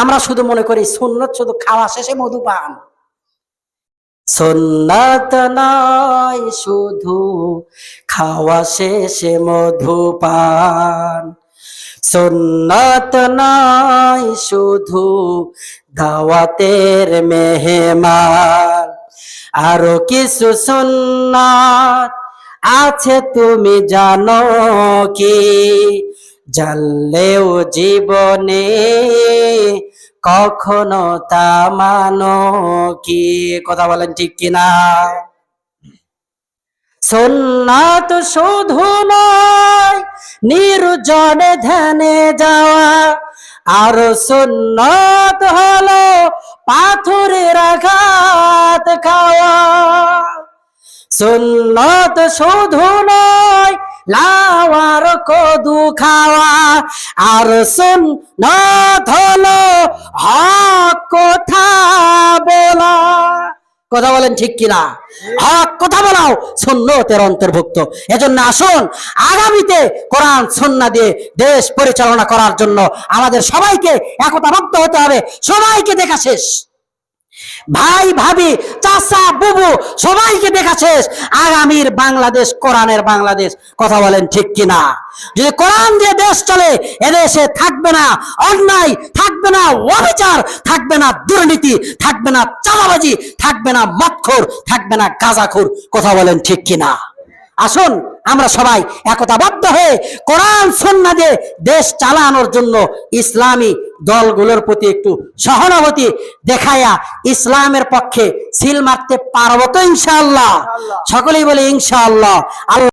আমরা শুধু মনে করি সুন্নত, শুধু খাওয়া শেষে মধু পান। সুন্নত নয়, শুধু খাওয়া শেষে মধু পান। সুন্নত নয়, শুধু দাওয়াতের মেহমান। আরও কিছু সুন্নাত আছে, তুমি জানো কি? জানলেও জীবনে কখনো তা মানো কি? কথা বলেন ঠিক কিনা? সুন্নাত শুধু নয়, নির্জনে ধ্যানে যাওয়া। আর সুন্নত হলো পাথরের আঘাত খাওয়া। সুন্নত শুধু নয় লাওয়ার কদু খাওয়া। আর সুন্নত হলো হক কথা বলা। কথা বলেন ঠিক কিনা? হক কথা বলাও সুন্নতের অন্তর্ভুক্ত। এজন্য আসুন, আগামীতে কোরআন, সন্না দিয়ে দেশ পরিচালনা করার জন্য আমাদের সবাইকে একতাবদ্ধ হতে হবে। সবাইকে দেখা শেষ। ভাই, ভাবি, চাচা, বুবু, সবাইকে দেখা শেষ আগামীর বাংলাদেশ, কোরআনের বাংলাদেশ। কথা বলেন ঠিক কিনা? যদি কোরআন দিয়ে দেশ চলে, এদেশে থাকবে না অন্যায়, থাকবে না অবিচার, থাকবে না দুর্নীতি, থাকবে না চাঁদাবাজি, থাকবে না মক্ষর থাকবে না গাঁজাখুর। কথা বলেন ঠিক কিনা? আসুন, আমরা সবাই একতাবদ্ধ হয়ে কোরআন সন্না দিয়ে দেশ চালানোর জন্য ইসলামী দলগুলোর প্রতি একটু সহানুভূতি দেখায়া ইসলামের পক্ষে সিল মারতে পারব তো ইনশাআল্লাহ। সকলেই বলে ইনশাআল্লাহ। আল্লাহ